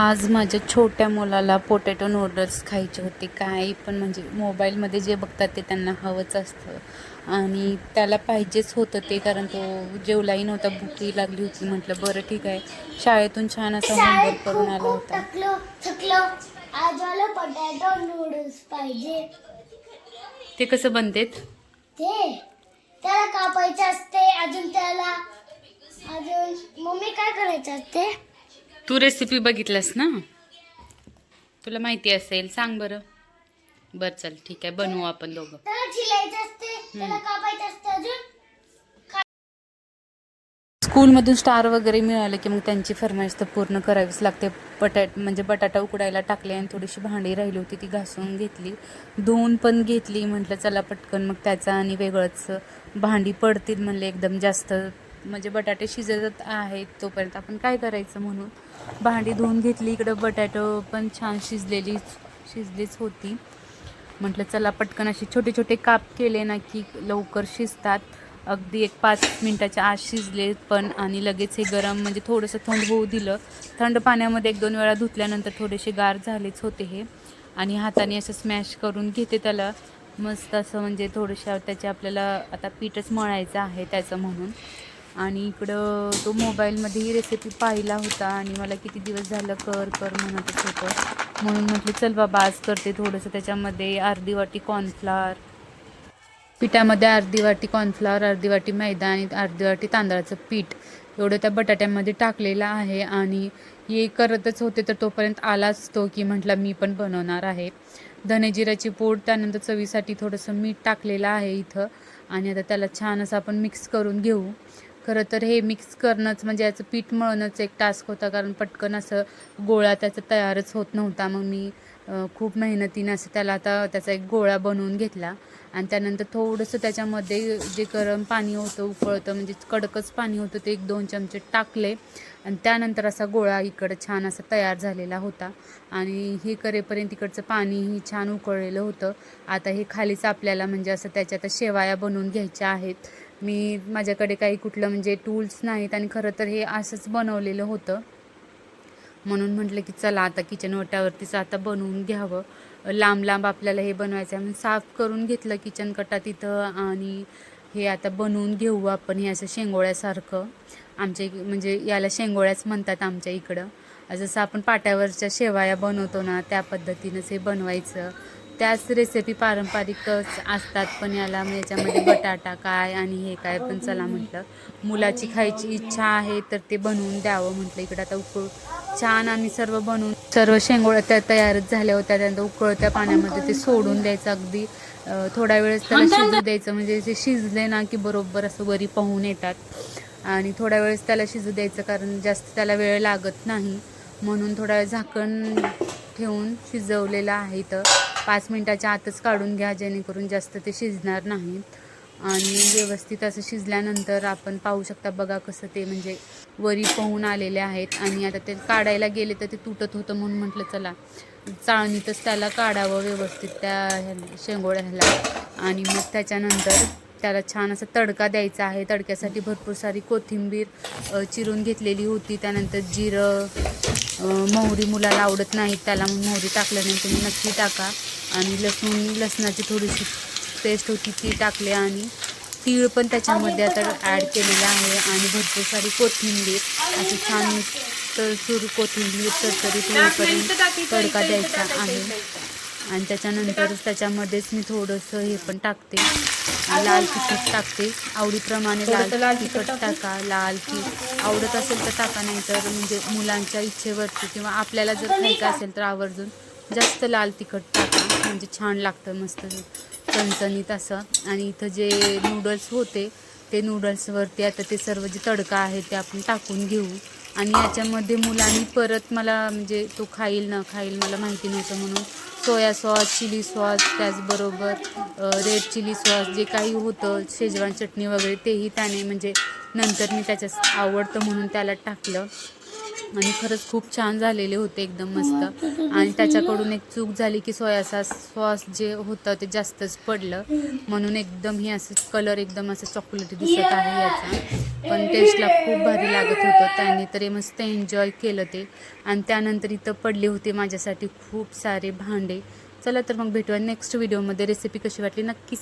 आज माझ्या छोट्या मुलाला पोटॅटो नूडल्स खायचे होते. काही पण म्हणजे मोबाईलमध्ये जे बघतात ते त्यांना हवंच असतं. आणि त्याला पाहिजेच होतं ते कारण तो जेवलाही नव्हता भूकही लागली होती. म्हटलं बरं ठीक आहे. शाळेतून छान असा होमवर्क करून आला होता. थकलो थकलो. आज मला पोटॅटो नूडल्स पाहिजे. ते कसं बनतेत? ते त्याला कापायचे असते अजून त्याला अजून मम्मी काय करायचं असते? तू रेसिपी बघितलंस ना? तुला माहिती असेल सांग बरं. बरं चल ठीक आहे बनवू आपण दोघं. त्याला छिलायचं असते त्याला कापायचं असते अजून. स्कूलमधून स्टार वगैरे मिळालं की मग त्यांची फरमाईश तर पूर्ण करावीच लागते. बटाट म्हणजे बटाटा उकडायला टाकले आणि थोडीशी भांडी राहिली होती ती घासून घेतली. धुवून पण घेतली म्हटलं चला पटकन मग त्याचा आणि वेगळंच भांडी पडतील म्हणले एकदम जास्त म्हणजे बटाटे शिजत आहेत तोपर्यंत आपण काय करायचं म्हणून? भांडी धुवून घेतली इकडं बटाटो पण छान शिजलेली शिजलीच होती. म्हटलं चला पटकन असे छोटे छोटे काप केले ना की लवकर शिजतात. अगदी एक पाच मिनटाच्या आत शिजले पण आणि लगेच हे गरम म्हणजे थोडंसं थंड होऊ दिलं. थंड पाण्यामध्ये एक दोन वेळा धुतल्यानंतर थोडेसे गार झालेच होते हे. आणि हाताने असं स्मॅश करून घेते त्याला. मस्त असं म्हणजे थोडंशा त्याचे आपल्याला आता पीठच मळायचं आहे त्याचं म्हणून. आणि इकडं तो मोबाईलमध्ये ही रेसिपी पाहिला होता आणि मला किती दिवस झालं कर कर म्हणतच होतं. म्हणून म्हटलं चल बाबा आज करते थोडंसं त्याच्यामध्ये अर्धी वाटी कॉर्नफ्लावर पिठामध्ये अर्धी वाटी कॉर्नफ्लावर अर्धी वाटी मैदा आणि अर्धी वाटी तांदळाचं पीठ. एवढं त्या बटाट्यामध्ये टाकलेलं आहे आणि हे करतच होते तर तोपर्यंत आलाच तो की म्हटला मी पण बनवणार आहे. धनेजिराची पूड त्यानंतर चवीसाठी थोडंसं मीठ टाकलेलं आहे इथं. आणि आता त्याला छान असं आपण मिक्स करून घेऊ. खरं तर हे मिक्स करणंच म्हणजे याचं पीठ मळणंच एक टास्क होता. कारण पटकन असं गोळा त्याचा तयारच होत नव्हता. मग मी खूप मेहनतीनं असं त्याला आता त्याचा एक गोळा बनवून घेतला. आणि त्यानंतर थोडंसं त्याच्यामध्ये जे गरम पाणी होतं उकळतं म्हणजे कडकच पाणी होतं ते एक दोन चमचे टाकले. आणि त्यानंतर असा गोळा इकडं छान असा तयार झालेला होता. आणि हे करेपर्यंत इकडचं पाणीही छान उकळलेलं होतं. आता हे खालीच आपल्याला म्हणजे असं त्याच्यात शेवाया बनवून घ्यायच्या आहेत. मी माझ्याकडे काही कुठलं म्हणजे टूल्स नाहीत आणि खरं तर हे असंच बनवलेलं होतं. म्हणून म्हटलं की चला आता किचन ओट्यावरतीच आता बनवून घ्यावं. लांब लांब आपल्याला हे बनवायचं आहे म्हणून साफ करून घेतलं किचन कटा तिथं आणि हे आता बनवून घेऊ आपण हे असं शेंगोळ्यासारखं. आमच्या म्हणजे याला शेंगोळ्याच म्हणतात आमच्या इकडं. जसं आपण पाट्यावरच्या शेवाया बनवतो ना त्या पद्धतीनंच हे बनवायचं. त्याच रेसिपी पारंपरिकच असतात पण याला याच्यामध्ये बटाटा काय आणि हे काय पण चला म्हटलं. मुलाची खायची इच्छा आहे तर ते बनवून द्यावं म्हटलं. इकडं आता उकळ छान आम्ही सर्व बनवून सर्व शेंगोळ्या त्या तयारच झाल्या होत्या. त्यानंतर उकळत्या पाण्यामध्ये ते सोडून द्यायचं अगदी थोड्या वेळेस त्याला शिजू द्यायचं. म्हणजे ते शिजले ना की बरोबर असं वरी पाहून येतात. आणि थोड्या वेळेस त्याला शिजू द्यायचं कारण जास्त त्याला वेळ लागत नाही. म्हणून थोडा वेळ झाकण ठेवून शिजवलेलं आहे इथं. पाच मिनटाच्या आतच काढून घ्या जेणेकरून जास्त ते शिजणार नाहीत आणि व्यवस्थित असं शिजल्यानंतर आपण पाहू शकता बघा कसं ते म्हणजे वरी पोहून आलेले आहेत. आणि आता ते काढायला गेले तर ते तुटत होतं म्हणून म्हटलं चला चाळणीतच त्याला काढावं व्यवस्थित त्या ह्या- आणि मग त्याच्यानंतर त्याला छान असा तडका द्यायचा आहे. तडक्यासाठी भरपूर सारी कोथिंबीर चिरून घेतलेली होती. त्यानंतर जिरं मोहरी मुलाला आवडत नाहीत त्याला मग मोहरी टाकल्यानंतर नक्की टाका. आणि लसूण लसणाची थोडीशी पेस्ट होती ती टाकली आणि तीळ पण त्याच्यामध्ये आता ॲड केलेलं आहे. आणि भरपूर सारी कोथिंबीर. अशी छान तळसूर कोथिंबीर तरतरीत होईपर्यंत तडका द्यायचा आहे. आणि त्याच्यानंतरच त्याच्यामध्येच मी थोडंसं हे पण टाकते. लाल तिखट टाकते. आवडीप्रमाणे लाल तिखट टाका. लाल की आवडत असेल तर टाका. नाही तर म्हणजे मुलांच्या इच्छेवरती किंवा आपल्याला जर खायचं असेल तर आवर्जून जास्त लाल तिखट टाका. म्हणजे छान लागतं मस्त. चणचणीत असं. आणि इथं जे नूडल्स होते ते नूडल्सवरती आता ते सर्व जे तडका आहे ते आपण टाकून घेऊ. आणि याच्यामध्ये मुलांनी परत मला म्हणजे तो खाईल न खाईल मला माहिती नव्हतं म्हणून सोया सॉस चिली सॉस त्याचबरोबर रेड चिली सॉस जे काही होतं शेजवान चटणी वगैरे तेही त्याने म्हणजे नंतर मी त्याच्यात आवडतं म्हणून त्याला टाकलं. आणि खरंच खूप छान झालेले होते एकदम मस्त. आणि त्याच्याकडून एक चूक झाली की सोया सॉस सॉस जे होतं ते जास्तच पडलं. म्हणून एकदम हे असं कलर एकदम असं चॉकलेट दिसत आहे याचा. पण टेस्टला खूप भारी लागत होतं. त्यांनी तरी मस्त एन्जॉय केलं ते. आणि त्यानंतर इथं पडले होते माझ्यासाठी खूप सारे भांडे. चला तर मग भेटूया नेक्स्ट व्हिडिओमध्ये रेसिपी कशी वाटली नक्की